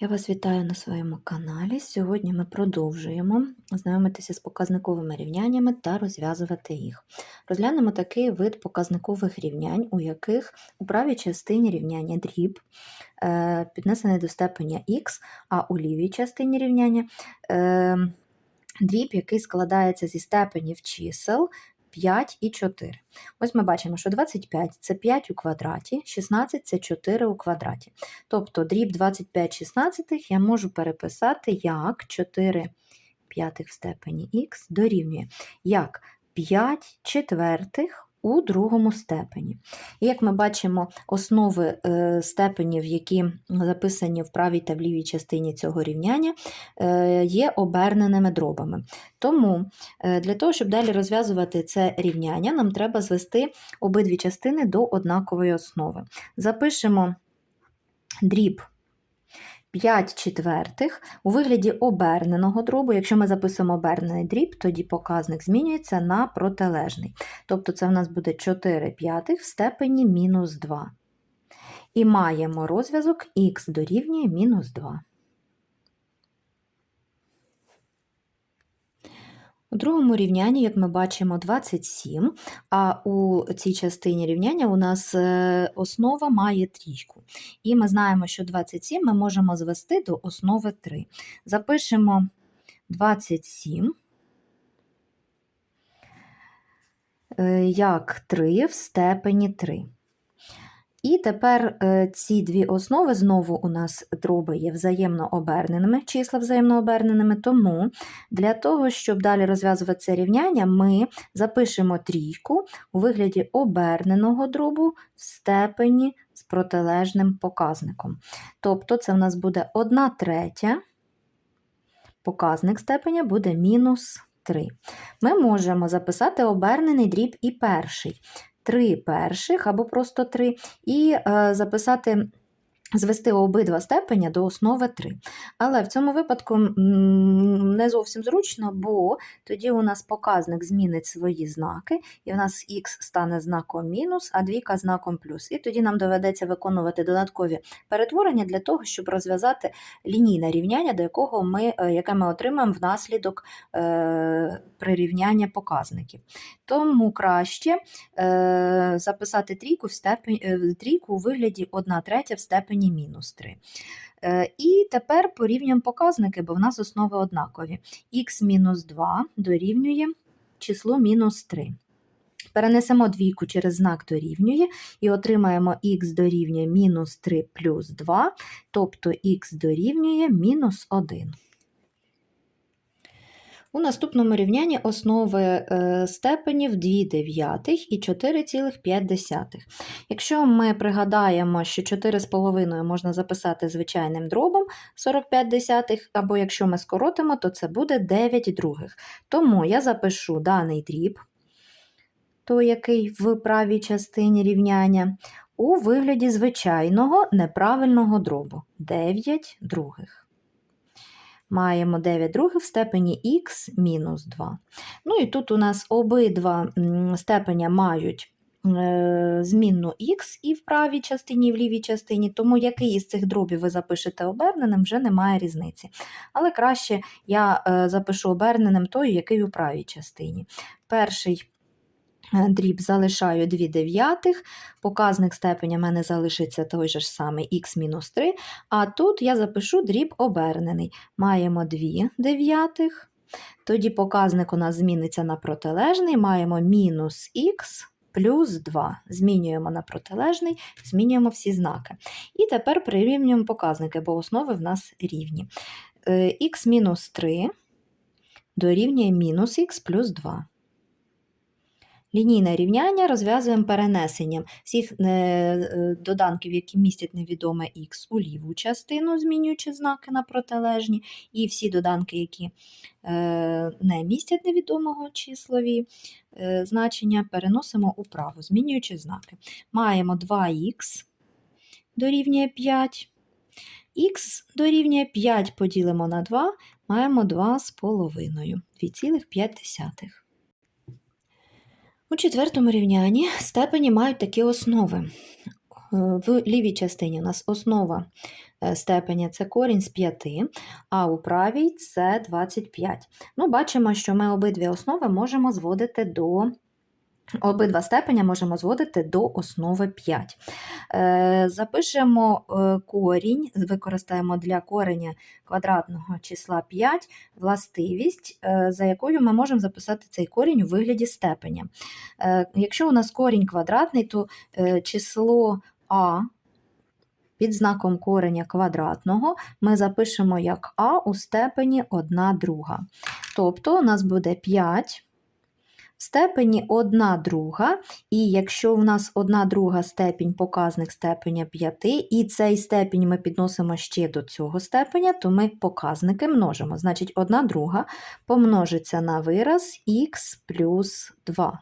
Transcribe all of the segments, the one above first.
Я вас вітаю на своєму каналі. Сьогодні ми продовжуємо знайомитися з показниковими рівняннями та розв'язувати їх. Розглянемо такий вид показникових рівнянь, у яких у правій частині рівняння дріб е, піднесений до степеня х, а у лівій частині рівняння е, дріб, який складається зі степенів чисел 5 і 4. Ось ми бачимо, що 25 це 5 у квадраті, 16 це 4 у квадраті. Тобто дріб 25 шістнадцятих я можу переписати як 4 п'ятих в степені х дорівнює як 5 четвертих у другому степені. І як ми бачимо, основи е, степенів, які записані в правій та в лівій частині цього рівняння, е, є оберненими дробами. Тому е, для того, щоб далі розв'язувати це рівняння, нам треба звести обидві частини до однакової основи. Запишемо дріб 5 четвертих у вигляді оберненого дробу. Якщо ми записуємо обернений дріб, тоді показник змінюється на протилежний. Тобто це в нас буде 4 п'ятих в степені мінус 2. І маємо розв'язок х дорівнює мінус 2. У другому рівнянні, як ми бачимо, 27, а у цій частині рівняння у нас е, основа має трійку. І ми знаємо, що 27 ми можемо звести до основи 3. Запишемо 27 е, як 3 в степені 3. І тепер е, ці дві основи знову у нас дроби є взаємно оберненими, числа взаємно оберненими, тому для того, щоб далі розв'язувати це рівняння, ми запишемо трійку у вигляді оберненого дробу в степені з протилежним показником. Тобто це в нас буде 1 третя, показник степеня буде мінус 3. Ми можемо записати обернений дріб і перший. 3 перших або просто три, і е, записати. Звести обидва степеня до основи 3. Але в цьому випадку не зовсім зручно, бо тоді у нас показник змінить свої знаки, і в нас х стане знаком мінус, а двійка знаком плюс. І тоді нам доведеться виконувати додаткові перетворення для того, щоб розв'язати лінійне рівняння, до якого ми, е, яке ми отримаємо внаслідок е, прирівняння показників. Тому краще е, записати трійку в степені, трійку у вигляді 1 третя в степені мінус 3. Е, і тепер порівнюємо показники, бо в нас основи однакові. х-2 дорівнює число мінус 3. Перенесемо двійку через знак дорівнює і отримаємо х дорівнює мінус 3 плюс 2, тобто х дорівнює мінус 1. У наступному рівнянні основи е, степенів 2 дев'ятих і 4,5. Якщо ми пригадаємо, що 4,5 можна записати звичайним дробом 45 десятих, або якщо ми скоротимо, то це буде 9 других. Тому я запишу даний дріб, той, який в правій частині рівняння, у вигляді звичайного неправильного дробу 9 других маємо 9 других в степені х мінус 2. Ну і тут у нас обидва степеня мають е, змінну х і в правій частині, і в лівій частині, тому який із цих дробів ви запишете оберненим, вже немає різниці. Але краще я е, запишу оберненим той, який у правій частині. Перший дріб залишаю 2 дев'ятих, показник степеня в мене залишиться той же ж самий х-3, а тут я запишу дріб обернений. Маємо 2 дев'ятих, тоді показник у нас зміниться на протилежний, маємо мінус х плюс 2. Змінюємо на протилежний, змінюємо всі знаки. І тепер прирівнюємо показники, бо основи в нас рівні. х-3 е, дорівнює мінус х плюс 2. Лінійне рівняння розв'язуємо перенесенням всіх е, е, доданків, які містять невідоме х у ліву частину, змінюючи знаки на протилежні, і всі доданки, які е, не містять невідомого числові значення, переносимо у праву, змінюючи знаки. Маємо 2х дорівнює 5. Х дорівнює 5 поділимо на 2, маємо 2,5, 2,5. У четвертому рівнянні степені мають такі основи. в лівій частині у нас основа е, степеня це корінь з 5, а у правій це 25. Ну, бачимо, що ми обидві основи можемо зводити до. Обидва степеня можемо зводити до основи 5. Е, запишемо е, корінь, використаємо для кореня квадратного числа 5 властивість, е, за якою ми можемо записати цей корінь у вигляді степеня. Якщо у нас корінь квадратний, то число а під знаком кореня квадратного ми запишемо як а у степені 1 друга. Тобто у нас буде 5 в степені 1 друга, і якщо в нас 1 друга степінь показник степеня 5, і цей степінь ми підносимо ще до цього степеня, то ми показники множимо. Значить, 1 друга помножиться на вираз х плюс 2.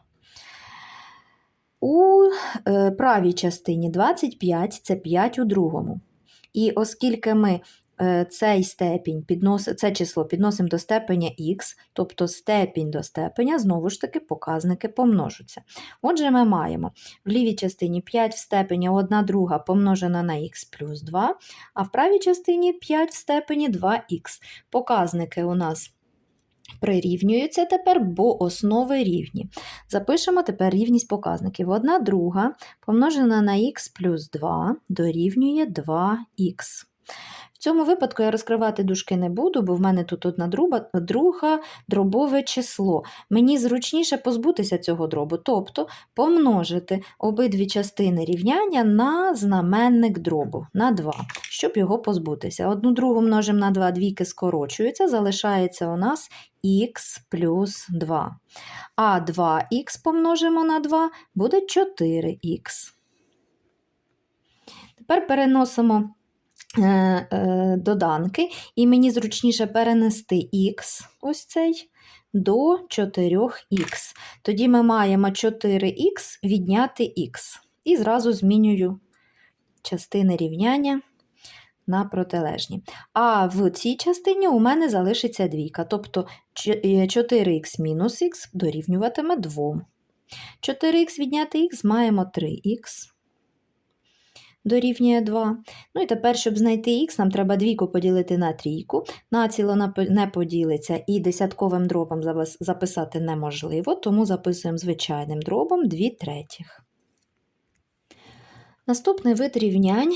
У е, правій частині 25 це 5 у другому. І оскільки ми цей степінь піднос, це число підносимо до степеня х, тобто степінь до степеня, знову ж таки, показники помножаться. Отже, ми маємо в лівій частині 5 в степені 1 друга помножена на х плюс 2, а в правій частині 5 в степені 2х. Показники у нас прирівнюються тепер, бо основи рівні. Запишемо тепер рівність показників. 1 друга помножена на х плюс 2 дорівнює 2х. Цьому випадку я розкривати дужки не буду, бо в мене тут одна друга, друга дробове число. Мені зручніше позбутися цього дробу, тобто помножити обидві частини рівняння на знаменник дробу на 2, щоб його позбутися. Одну другу множимо на 2, двійки скорочуються, залишається у нас х плюс 2. А 2х помножимо на 2 буде 4х. Тепер переносимо доданки, і мені зручніше перенести х, ось цей, до 4х. Тоді ми маємо 4х відняти х. І зразу змінюю частини рівняння на протилежні. А в цій частині у мене залишиться двійка, тобто 4х мінус х дорівнюватиме 2. 4х відняти х маємо 3х. Дорівнює 2. Ну і тепер, щоб знайти х, нам треба двійку поділити на трійку. Націло не поділиться і десятковим дробом записати неможливо, тому записуємо звичайним дробом 2 третіх. Наступний вид рівнянь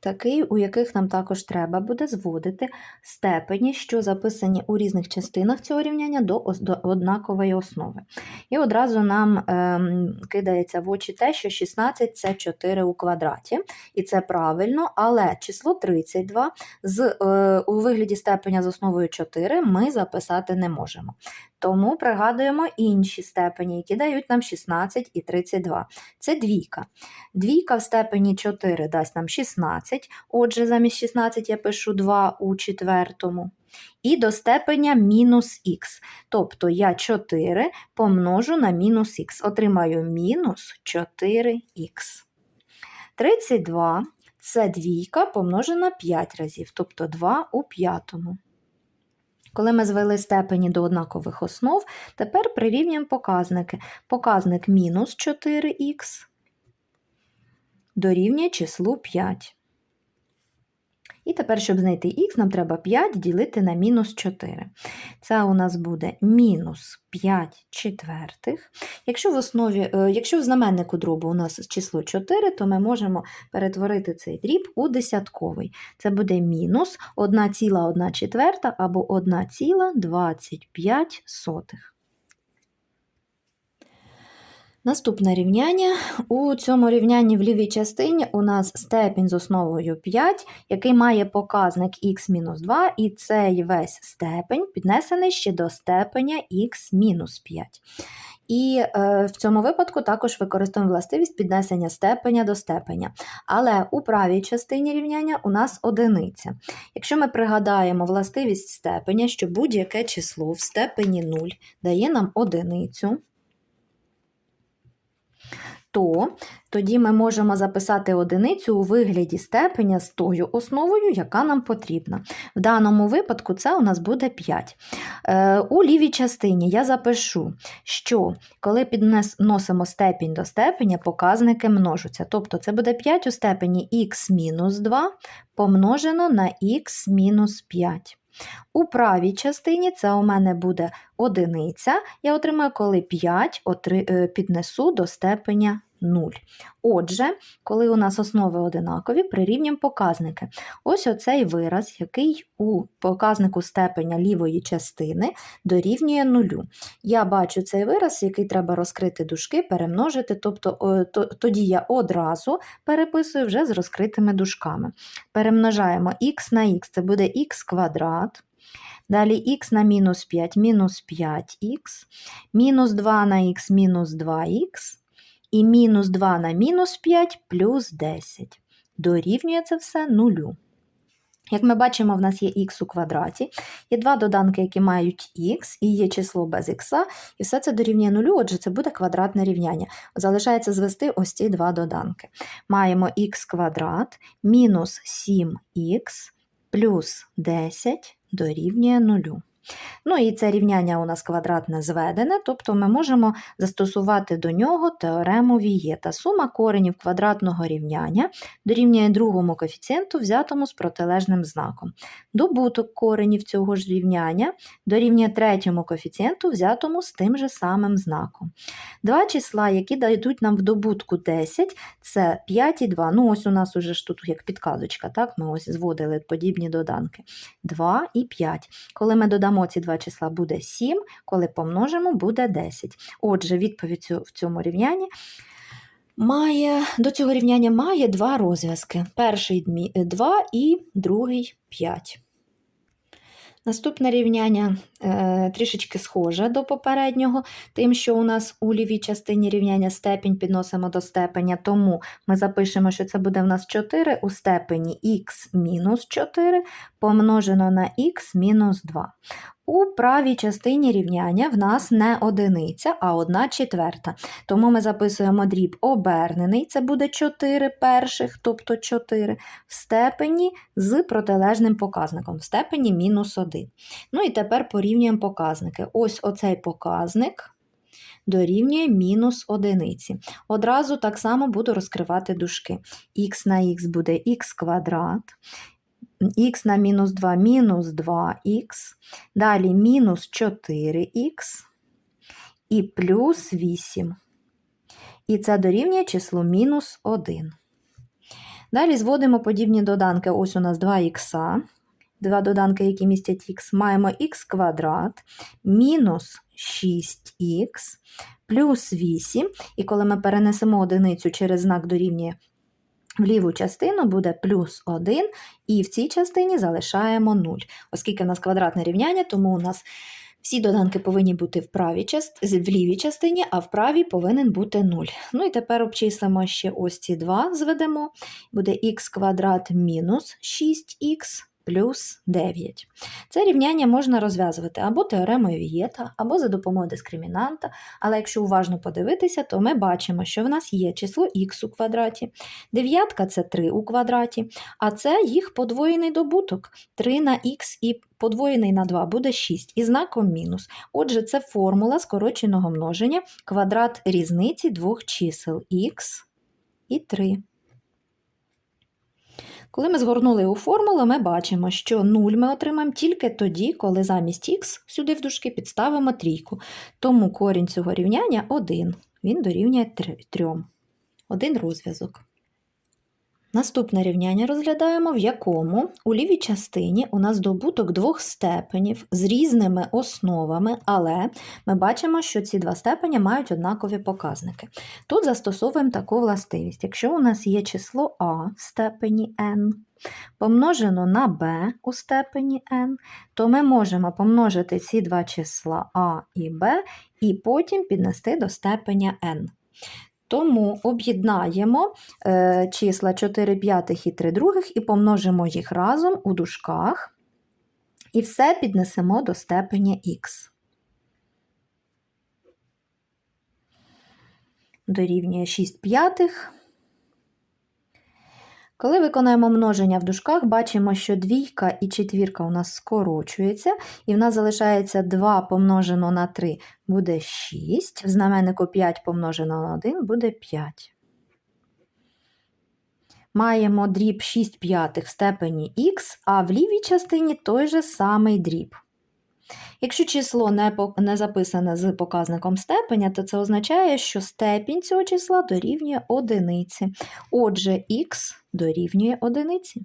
такий, у яких нам також треба буде зводити степені, що записані у різних частинах цього рівняння до, однакової основи. І одразу нам ем, кидається в очі те, що 16 це 4 у квадраті, і це правильно, але число 32 з, е, у вигляді степеня з основою 4 ми записати не можемо. Тому пригадуємо інші степені, які дають нам 16 і 32. Це двійка. Двійка в степені 4 дасть нам 16, отже, замість 16 я пишу 2 у четвертому. І до степеня мінус х. Тобто я 4 помножу на мінус х. Отримаю мінус 4х. 32 це двійка помножена 5 разів, тобто 2 у п'ятому. Коли ми звели степені до однакових основ, тепер прирівнюємо показники. Показник мінус 4х дорівнює числу 5. І тепер, щоб знайти х, нам треба 5 ділити на мінус 4. Це у нас буде мінус 5 четвертих. Якщо в основі, е, якщо в знаменнику дробу у нас число 4, то ми можемо перетворити цей дріб у десятковий. Це буде мінус 1,1 четверта або 1,25. Наступне рівняння. У цьому рівнянні в лівій частині у нас степінь з основою 5, який має показник х-2, і цей весь степень піднесений ще до степеня х-5. І е, в цьому випадку також використовуємо властивість піднесення степеня до степеня. Але у правій частині рівняння у нас одиниця. Якщо ми пригадаємо властивість степеня, що будь-яке число в степені 0 дає нам одиницю, то тоді ми можемо записати одиницю у вигляді степеня з тою основою, яка нам потрібна. В даному випадку це у нас буде 5. Е, у лівій частині я запишу, що коли підносимо степінь до степеня, показники множаться. Тобто це буде 5 у степені х мінус 2 помножено на х мінус 5. У правій частині це у мене буде одиниця. Я отримаю, коли 5 отри- е, піднесу до степеня 0. Отже, коли у нас основи одинакові, прирівнюємо показники. Ось оцей вираз, який у показнику степеня лівої частини дорівнює нулю. Я бачу цей вираз, який треба розкрити дужки, перемножити, тобто тоді я одразу переписую вже з розкритими дужками. Перемножаємо х на х, це буде х квадрат. Далі х на мінус 5 мінус 5х, мінус 2 на х мінус 2х, і мінус 2 на мінус 5 плюс 10. Дорівнює це все нулю. Як ми бачимо, в нас є х у квадраті, є два доданки, які мають х, і є число без х, і все це дорівнює нулю, отже, це буде квадратне рівняння. Залишається звести ось ці два доданки. Маємо х квадрат мінус 7х плюс 10 дорівнює нулю. Ну і це рівняння у нас квадратне зведене, тобто ми можемо застосувати до нього теорему Вієта. Сума коренів квадратного рівняння дорівнює другому коефіцієнту, взятому з протилежним знаком. Добуток коренів цього ж рівняння дорівнює третьому коефіцієнту, взятому з тим же самим знаком. Два числа, які дадуть нам в добутку 10, це 5 і 2. Ну, ось у нас уже ж тут як підказочка, так? Ми ось зводили подібні доданки. 2 і 5. Коли ми додамо ці два числа, буде 7, коли помножимо, буде 10. Отже, відповідь в цьому рівнянні має, до цього рівняння має два розв'язки. Перший 2 і другий 5. Наступне рівняння е, трішечки схоже до попереднього, тим, що у нас у лівій частині рівняння степінь підносимо до степеня, тому ми запишемо, що це буде в нас 4 у степені х мінус 4 помножено на х мінус 2. У правій частині рівняння в нас не одиниця, а 1 четверта. Тому ми записуємо дріб обернений, це буде 4 перших, тобто 4, в степені з протилежним показником, в степені мінус 1. Ну і тепер порівнюємо показники. Ось оцей показник дорівнює мінус одиниці. Одразу так само буду розкривати дужки. х на х буде х квадрат, х на мінус 2 мінус 2х, далі мінус 4х і плюс 8. І це дорівнює числу мінус 1. Далі зводимо подібні доданки. Ось у нас 2х, два доданки, які містять х, маємо х квадрат, мінус 6х, плюс 8. І коли ми перенесемо одиницю через знак дорівнює в ліву частину, буде плюс 1, і в цій частині залишаємо 0. Оскільки у нас квадратне рівняння, тому у нас всі доданки повинні бути в, правій част... в лівій частині, а в правій повинен бути 0. Ну і тепер обчислимо ще ось ці два зведемо. Буде х квадрат мінус 6х плюс 9. Це рівняння можна розв'язувати або теоремою Вієта, або за допомогою дискримінанта, але якщо уважно подивитися, то ми бачимо, що в нас є число х у квадраті, дев'ятка це 3 у квадраті, а це їх подвоєний добуток. 3 на х і подвоєний на 2 буде 6 і знаком мінус. Отже, це формула скороченого множення квадрат різниці двох чисел х і 3. Коли ми згорнули у формулу, ми бачимо, що 0 ми отримаємо тільки тоді, коли замість х сюди в дужки підставимо трійку. Тому корінь цього рівняння 1. Він дорівнює 3. Один розв'язок. Наступне рівняння розглядаємо, в якому у лівій частині у нас добуток двох степенів з різними основами, але ми бачимо, що ці два степені мають однакові показники. Тут застосовуємо таку властивість. Якщо у нас є число а в степені n, помножено на b у степені n, то ми можемо помножити ці два числа а і b і потім піднести до степеня n. Тому об'єднаємо е, числа 4 п'ятих і 3 других і помножимо їх разом у дужках, і все піднесемо до степені х. дорівнює 6 п'ятих. Коли виконаємо множення в дужках, бачимо, що двійка і четвірка у нас скорочується, і в нас залишається 2 помножено на 3 буде 6, в знаменнику 5 помножено на 1 буде 5. Маємо дріб 6 п'ятих в степені х, а в лівій частині той же самий дріб. Якщо число не, не записане з показником степеня, то це означає, що степінь цього числа дорівнює одиниці. Отже, х дорівнює одиниці.